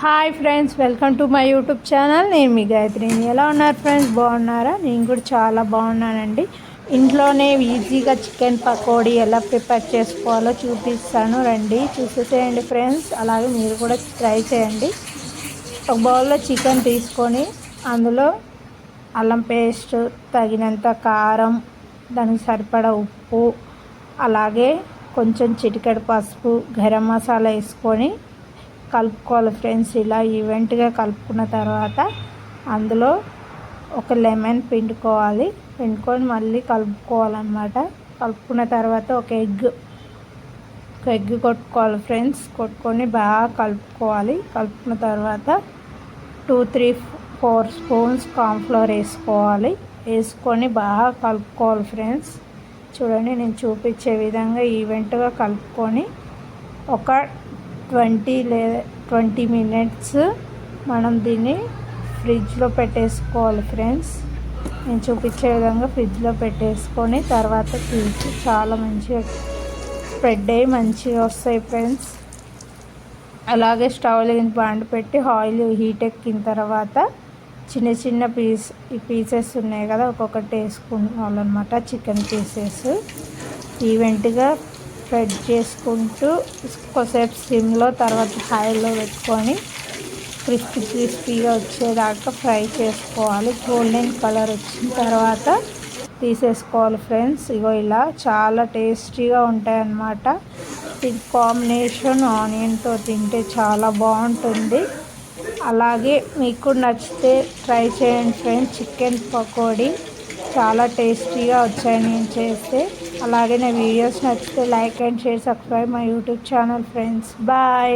Hi friends welcome to my YouTube channel నేను మీ గాయత్రిని. ఎలా ఉన్నారు ఫ్రెండ్స్ బాగున్నారా? నేను కూడా చాలా బాగున్నానండి. ఇంట్లోనే ఈజీగా చికెన్ పకోడీ ఎలా ప్రిపేర్ చేసుకోవాలో చూపిస్తాను. రండి చూసేసేయండి ఫ్రెండ్స్ అలాగే మీరు కూడా ట్రై చేయండి. ఒక బౌల్లో చికెన్ తీసుకొని అందులో అల్లం పేస్ట్ తగినంత కారం దానికి సరిపడా ఉప్పు అలాగే కొంచెం చిటికెడు పసుపు గరం మసాలా వేసుకొని కలుపుకోవాలి ఫ్రెండ్స్. ఇలా ఈవెంట్గా కలుపుకున్న తర్వాత అందులో ఒక లెమన్ పిండుకోవాలి. పిండుకొని మళ్ళీ కలుపుకోవాలన్నమాట. కలుపుకున్న తర్వాత ఒక ఎగ్ ఒక ఎగ్ కొట్టుకోవాలి ఫ్రెండ్స్. కొట్టుకొని బాగా కలుపుకోవాలి. కలుపుకున్న తర్వాత two three four spoons cornflour వేసుకోవాలి. వేసుకొని బాగా కలుపుకోవాలి ఫ్రెండ్స్. చూడండి నేను చూపించే విధంగా ఈవెంట్గా కలుపుకొని ఒక ట్వంటీ లే ట్వంటీ మినిట్స్ మనం దీన్ని ఫ్రిడ్జ్లో పెట్టేసుకోవాలి ఫ్రెండ్స్. నేను చూపించే విధంగా ఫ్రిడ్జ్లో పెట్టేసుకొని తర్వాత తీసి చాలా మంచిగా స్ప్రెడ్ అయ్యి మంచిగా వస్తాయి ఫ్రెండ్స్. అలాగే స్టవ్ లేని బాండ్ పెట్టి ఆయిల్ హీట్ ఎక్కిన తర్వాత చిన్న చిన్న పీస్ ఈ పీసెస్ ఉన్నాయి కదా ఒక్కొక్కటి వేసుకోవాలన్నమాట చికెన్ పీసెస్. ఈవెంట్గా స్ప్రెడ్ చేసుకుంటూ కొద్దిసేపు సిమ్లో తర్వాత హైలో పెట్టుకొని క్రిస్పీ క్రిస్పీగా వచ్చేదాకా ఫ్రై చేసుకోవాలి. గోల్డెన్ కలర్ వచ్చిన తర్వాత తీసేసుకోవాలి ఫ్రెండ్స్. ఇగో ఇలా చాలా టేస్టీగా ఉంటాయి అన్నమాట ఇది కాంబినేషన్ ఆనియన్తో తింటే చాలా బాగుంటుంది. అలాగే మీకు నచ్చితే ట్రై చేయండి ఫ్రెండ్స్. చికెన్ పకోడీ చాలా టేస్టీగా వచ్చాయి నేను చేస్తే. అలాగే నా వీడియోస్ నచ్చితే like and share subscribe my YouTube channel friends. Bye.